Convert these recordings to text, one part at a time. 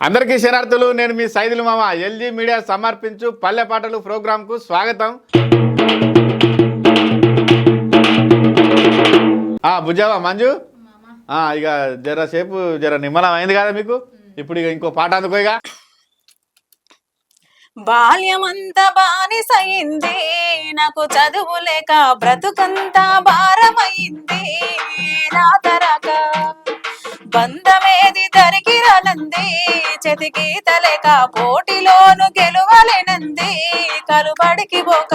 అందరికీ శరార్థులు నేను మీ సైదులు మామ. ఎల్జీ మీడియా సమర్పించు పల్లె పాటలు ప్రోగ్రాంకు స్వాగతం. ఆ బుజ్జావా మంజు? ఆ, ఇక జర సేపు జర నిమ్మలం అయింది కదా మీకు? ఇప్పుడు ఇక ఇంకో పాట అందుకోగా బాల్యమంతా బానిసయింది నాకు చదువు లేక బ్రతుకంతా భారమైంది రాతరాక బంధమేది తరికిరానంది చెతికి తలేక పోటీలోను గెలువలేనంది కలుబడికి పోక.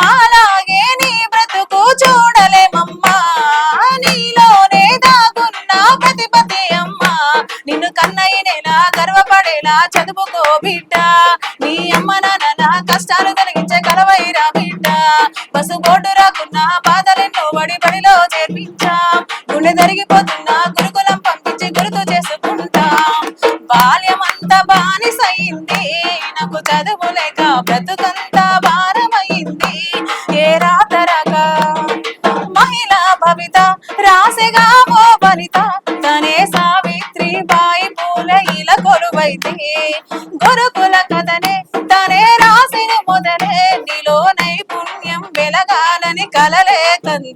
మాలాగే నీ బ్రతుకు చూడలేమమ్మా నీలోనే దాగున్న ప్రతిపతి అమ్మా. నిన్ను కన్నయ్యనేలా గర్వపడేలా చదువుకో బిడ్డ. నీ అమ్మ నాన్న కష్టాలు కలిగించే కలవైరా బిడ్డ. బస్సు బోర్డు రాకున్నా బాధలెన్నో బడి బడిలో చేర్పించా. గుండె జరిగిపోతున్నా బాల్యమంతా బానిసైంది. నాకు చదువు లేక బ్రతుకంతా భారమైంది. ఏ రాతరగా మహిళా భవిత రాసెగా ఓ వనిత తనే సావిత్రి బాయి పూల ఇల కొలువైతే. గురుకుల కథనే తనే రాసిన మొదలే నీలో నైపుణ్యం వెలగాలని కలలే తంది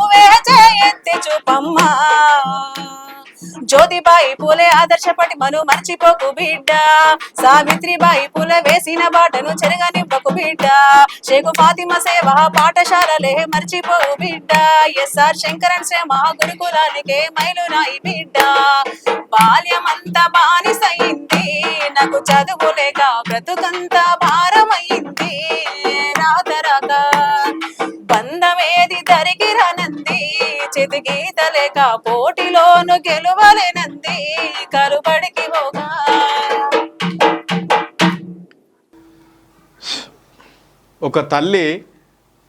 నువ్వే చేయెత్తి చూపమ్మా. జ్యోతిబాయి పూలే ఆదర్శపటి మను మర్చిపోకు బిడ్డ. సావిత్రిబాయి పూల వేసిన బాటను చెరగనివ్వకు బిడ్డ. షేకు ఫాతిమ సేవ పాఠశాలలే మర్చిపోవు బిడ్డ. ఎస్ఆర్ శంకరన్ శ్రేమ గురుకులానికే మైలురాయి బిడ్డ. బాల్యమంతా బానిసయింది నాకు చదువు లేక బ్రతుకంతా భారమైంది. రాతరాక బంధమేది తరిగిరనంది రానంది చితిగీత లేక పోటీలోను గెలువలేనంది. కరుబడికి పోగా. ఒక తల్లి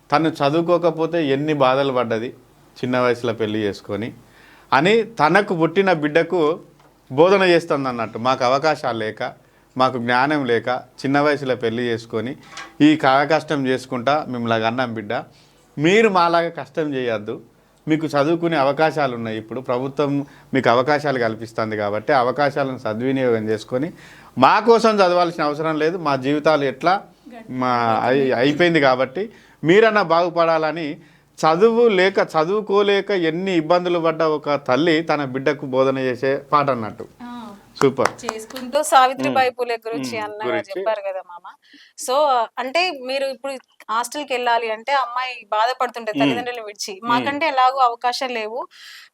తను చదువుకోకపోతే ఎన్ని బాధలు పడ్డది చిన్న వయసులో పెళ్ళి చేసుకొని అని తనకు పుట్టిన బిడ్డకు బోధన చేస్తుంది అన్నట్టు మాకు అవకాశాలు లేక మాకు జ్ఞానం లేక చిన్న వయసులో పెళ్ళి చేసుకొని ఈ కాయ కష్టం చేసుకుంటా మిమ్మల్ని అన్నాం బిడ్డ. మీరు మాలాగా కష్టం చేయొద్దు. మీకు చదువుకునే అవకాశాలు ఉన్నాయి ఇప్పుడు ప్రభుత్వం మీకు అవకాశాలు కల్పిస్తుంది కాబట్టి అవకాశాలను సద్వినియోగం చేసుకొని మా కోసం చదవాల్సిన అవసరం లేదు. మా జీవితాలు ఎట్లా? మా అయి- అయిపోయింది కాబట్టి మీరన్నా బాగుపడాలని చదువు లేక చదువుకోలేక ఎన్ని ఇబ్బందులు పడ్డ ఒక తల్లి తన బిడ్డకు బోధన చేసే పాట అన్నట్టు. సూపర్. చేసుకుంటూ సావిత్రిబాయి పూలే గురించి గురించి. చెప్పారు కదా మామ. సో అంటే మీరు ఇప్పుడు హాస్టల్కి వెళ్ళాలి అంటే అమ్మాయి బాధపడుతుంటే తల్లిదండ్రులు విడిచి మాకంటే ఎలాగో అవకాశాలు లేవు.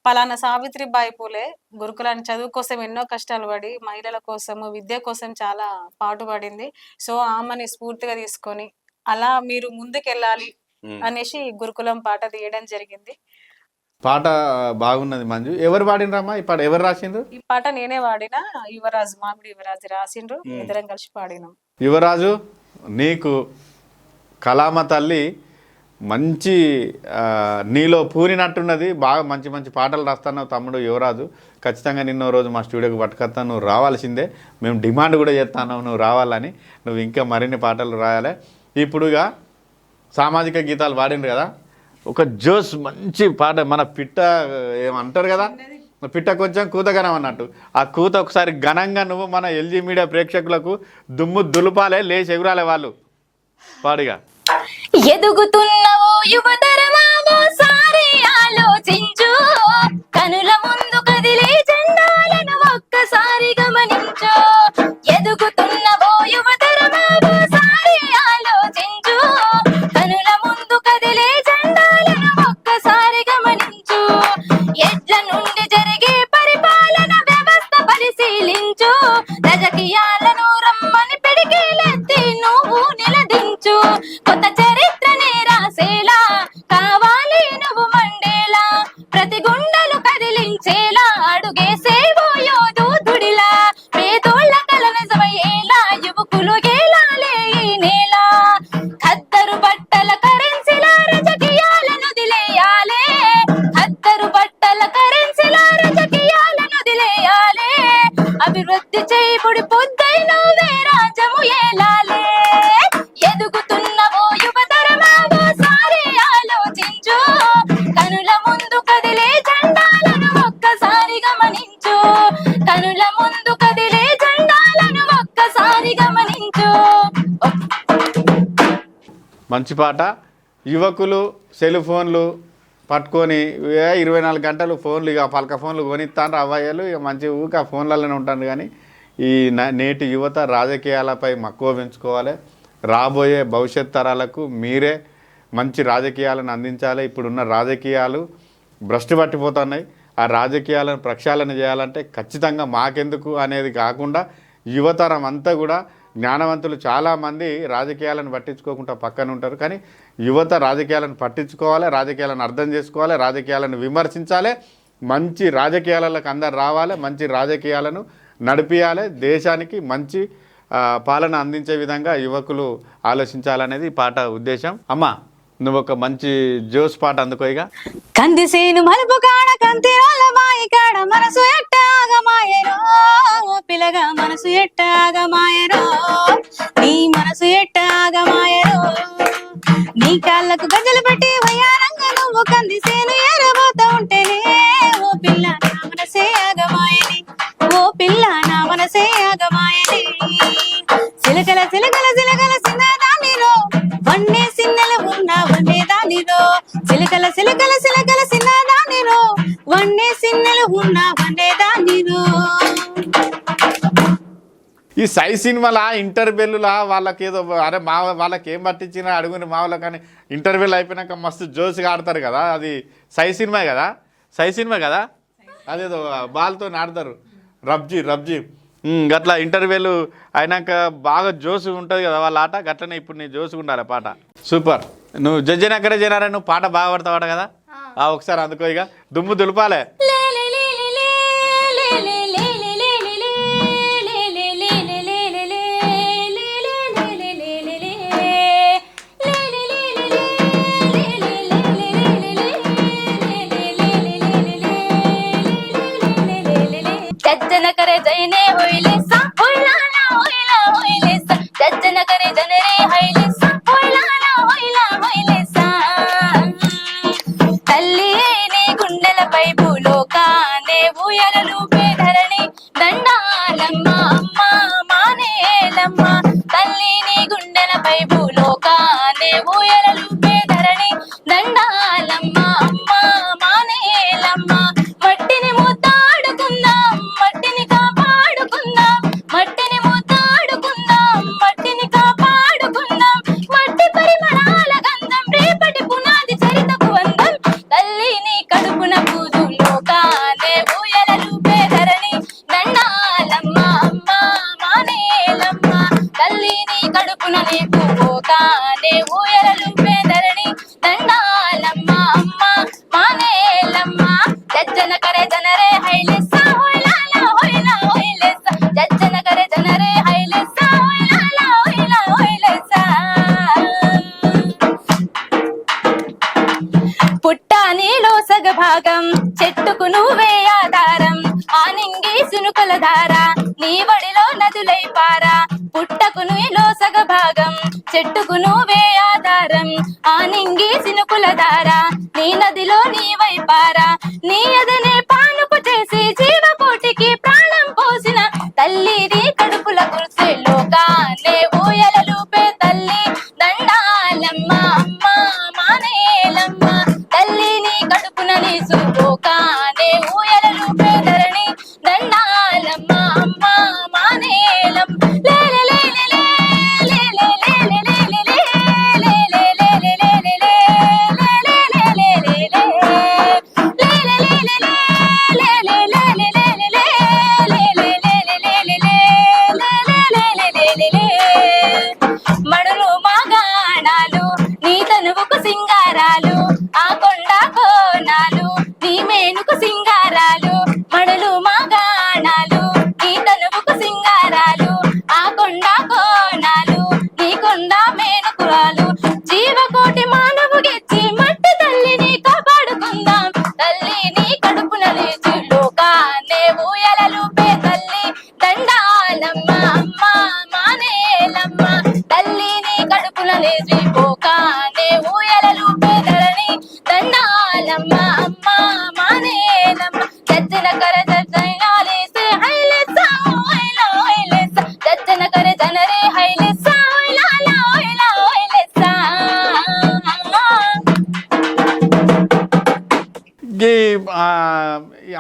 పలానా సావిత్రిబాయి పూలే గురుకులాన్ని చదువు కోసం ఎన్నో కష్టాలు పడి మహిళల కోసము విద్య కోసం చాలా పాటుపడింది సో ఆమెని స్ఫూర్తిగా తీసుకొని అలా మీరు ముందుకెళ్ళాలి అనేసి గురుకులం పాట తీయడం జరిగింది. పాట బాగున్నది మంజు. ఎవరు పాడినరమ్మా? ఈ పాట ఎవరు రాసిండ్రు? ఈ పాట నేనే వాడిన యువరాజు మామిడి యువరాజు రాసిండ్రు. ఇద్దరం కలిసి పాడినాం. యువరాజు? నీకు కళామ తల్లి మంచి నీలో పూరినట్టున్నది బాగా మంచి మంచి పాటలు రాస్తున్నావు తమ్ముడు యువరాజు. ఖచ్చితంగా నిన్న రోజు మా స్టూడియోకి పట్టుకొస్తాను నువ్వు రావాల్సిందే. మేము డిమాండ్ కూడా చేస్తాను నువ్వు రావాలని. నువ్వు ఇంకా మరిన్ని పాటలు రాయాలి. ఇప్పుడుగా సామాజిక గీతాలు పాడిండ్రు కదా. ఒక జోస్ మంచి పాట మన పిట్ట ఏమంటారు కదా? పిట్ట కొంచెం కూతగనం అన్నట్టు. ఆ కూత ఒకసారి ఘనంగా నువ్వు మన ఎల్జీ మీడియా ప్రేక్షకులకు దుమ్ము దులుపాలే లేచి ఎగురాలే వాళ్ళు. పాడిగా. ఎదుగుతున్నవో సారి ఆలోచించు. కనుల ముందు కదిలే జెండాలను ఒక్కసారి గమనించు. రాజకీయాలను ఇప్పుడు పొద్దై నువ్వే రాజము ఏలాలే? ఎదుగుతున్నవో యువతరమా? ఓసారి ఆలోచించు. కనుల ముందు కదిలే జెండాలను ఒక్కసారి గమనించు. కనుల ముందు కదిలే జెండాలను ఒక్కసారి గమనించు. మంచి పాట. యువకులు సెల్ ఫోన్లు పట్టుకొని ఇరవై నాలుగు గంటలు ఫోన్లు ఇక పలక ఫోన్లు కొనిస్తాను అవ్వయ్యలు ఇక మంచి ఊక ఫోన్లలోనే ఉంటాను కానీ ఈ నేటి యువత రాజకీయాలపై మక్కువ పెంచుకోవాలి. రాబోయే భవిష్యత్ తరాలకు మీరే మంచి రాజకీయాలను అందించాలి. ఇప్పుడున్న రాజకీయాలు భ్రష్టు పట్టిపోతున్నాయి. ఆ రాజకీయాలను ప్రక్షాళన చేయాలంటే ఖచ్చితంగా మాకెందుకు అనేది కాకుండా యువతరం అంతా కూడా జ్ఞానవంతులు చాలామంది రాజకీయాలను పట్టించుకోకుండా పక్కన ఉంటారు. కానీ యువత రాజకీయాలను పట్టించుకోవాలి రాజకీయాలను అర్థం చేసుకోవాలి రాజకీయాలను విమర్శించాలి. మంచి రాజకీయాలకు అందరు రావాలి మంచి రాజకీయాలను నడిపియాలి. దేశానికి మంచి పాలన అందించే విధంగా యువకులు ఆలోచించాలనేది పాట ఉద్దేశం. అమ్మా నువ్వు ఒక మంచి జోస్ పాట అందుకోయిగా. కందిసేను మలుపు కాడ కంతి మాయి కాడ మనసు ఎట్టాగమాయరో పిల్లగా మనసు ఎట్టాగమాయరో నీ మనసు ఎట్టాగమాయరో నీ కాళ్ళకు గజ్జలు పెట్టి వయ్యారంగా నువ్వు కందిసేను ఎరబోతా ఉంటేనే ఓ పిల్ల నా మనసే ఆగమాయని పిల్ల నా మనసే ఆగమాయని చిలకల చిలకల చిలకల సిన్నదానిలో వన్నే సిన్నెలు ఉన్నా వన్నే దానిలో చిలకల చిలకల చిలకల సిన్నదానిలో వన్నే సిన్నెలు ఉన్నా వన్నే దానిలో ఈ సై సినిమాల ఇంటర్వెల్లులా వాళ్ళకి ఏదో అరే మా వాళ్ళకి ఏం పట్టించినా అడుగుని మా వాళ్ళకి కానీ ఇంటర్వెల్ అయిపోయినాక మస్తు జోస్గా ఆడతారు కదా అది సై సినిమా కదా? సై సినిమా కదా? అదేదో బాల్తో ఆడతారు. రబ్జీ రబ్జీ. గట్లా ఇంటర్వెల్ అయినాక బాగా జోసు ఉంటుంది కదా వాళ్ళ ఆట గట్లనే ఇప్పుడు నీ జోసుగా ఉండాలి పాట. సూపర్. నువ్వు జడ్జిని అక్కడే చేరారా నువ్వు పాట బాగా పడతావాట కదా? ఆ, ఒకసారి అందుకో ఇక. దుమ్ము దులపాలే. करे जयने होइले सा होइला ना होइला होइले सा जज्जन करे जनरे होइले सा होइला ना होइला होइले सा తల్లి నీ గుండెలపై భూలోకానే ఊయలలు పేధరణి దండాలమ్మ అమ్మ మానేలమ్మ తల్లి నీ గుండెలపై భూలోకానే ఊయలలు పేధరణి దండాలమ్మ చెట్టుకు నువ్వే ఆధారం ఆ నింగి సినుకుల దారా నీ నదిలో నీ వైపారా నీ అదనే పానుపు చేసి జీవకోటికి ప్రాణం పోసిన తల్లిది కడుపుల కురిసేలో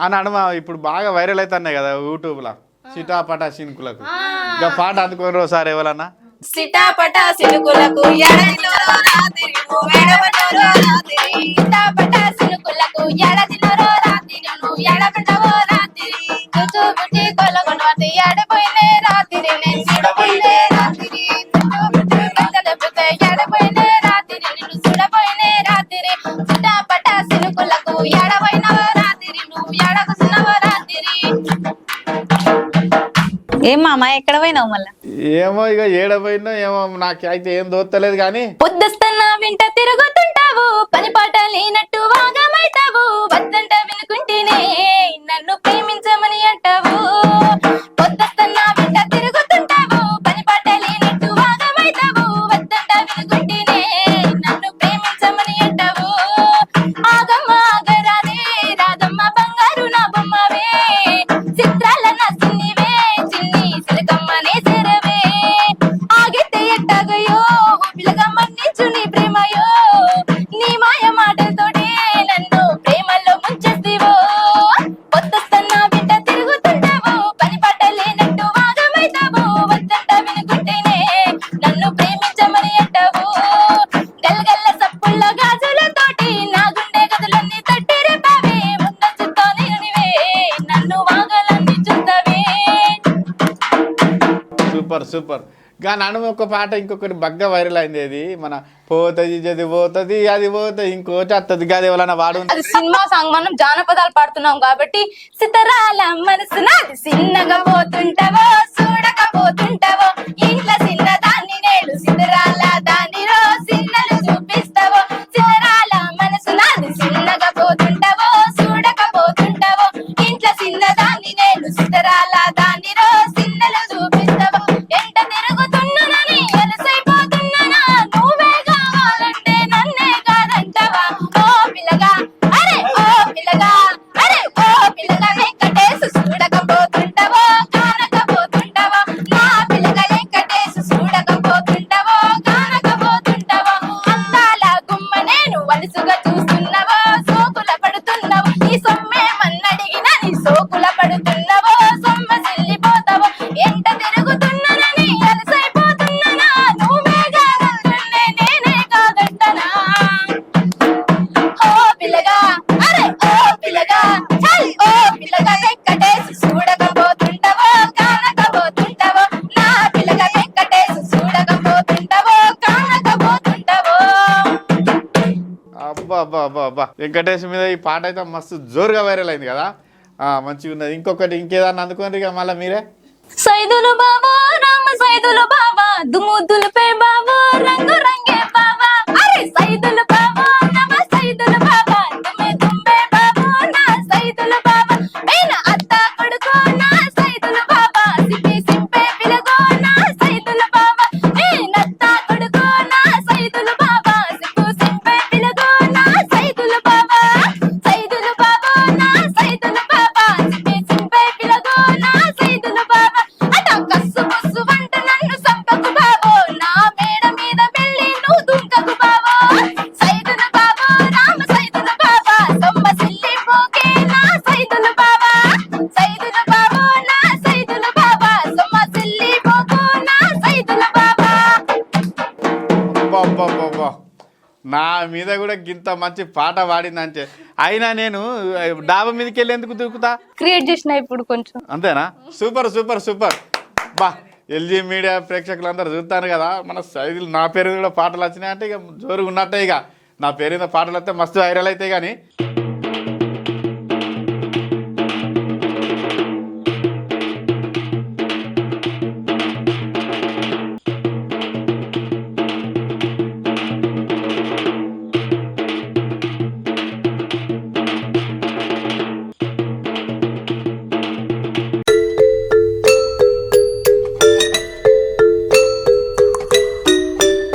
ఆ నడుమ ఇప్పుడు బాగా వైరల్ అవుతున్నాయి కదా యూట్యూబ్లో. సిటాపటా సినుకులకు. ఇంకా పాట అందుకొని ఒకసారి ఎవరన్నా? సిటాపట సినుకులకు రాత్రి రాత్రి. ఎడబెట్టవో రాత్రి మామ ఎక్కడ పోయినావు మళ్ళా? ఏమో ఇక ఏడపోయినా ఏమో నాకు అయితే ఏం దోత్తలేదు కానీ పొద్దుస్తున్నా వింట తిరుగుతుంటావు పని పాట లేనట్టు వాగమైతావు వద్దంట వినుకుంటేనే నన్ను ప్రేమించమని అంటావు. సూపర్. కానీ అనుమ ఒక పాట ఇంకొకటి బగ్గ వైరల్ అయింది. అది మన పోతుంది ఇది పోతుంది అది పోతుంది ఇంకోటి అత్తది. గది ఎవరైనా వాడు అది సినిమా సాంగ్. మనం జానపదాలు పాడుతున్నాం కాబట్టి సితరాల మనసు నాది. చిన్నగా పోతుంటావో చూడకపోతుంటావో అబ్బా అబ్బా అబ్బా. వెంకటేష్ మీద ఈ పాట అయితే మస్తు జోరుగా వైరల్ అయింది కదా. ఆ, మంచిగా ఉన్నది. ఇంకొకటి ఇంకేదాన్ని అందుకోండి ఇక మళ్ళీ మీరే? సైదులు బాబా రామ సైదులు బాబా దుముద్దులు పే బావా రంగు రంగే నా మీద కూడా గింత మంచి పాట పాడిందంటే. అయినా నేను డాబా మీదకి వెళ్ళి ఎందుకు దూకుతా? క్రియేట్ చేసిన ఇప్పుడు కొంచెం. అంతేనా? Super super super. బా ఎల్జీ మీడియా ప్రేక్షకులందరూ చూస్తారు కదా మన సైజులు నా పేరు కూడా పాటలు వచ్చినాయంటే ఇక జోరుగా ఉన్నట్టే ఇక. నా పేరు మీద పాటలు వస్తే మస్తు వైరల్ అవుతాయి కానీ.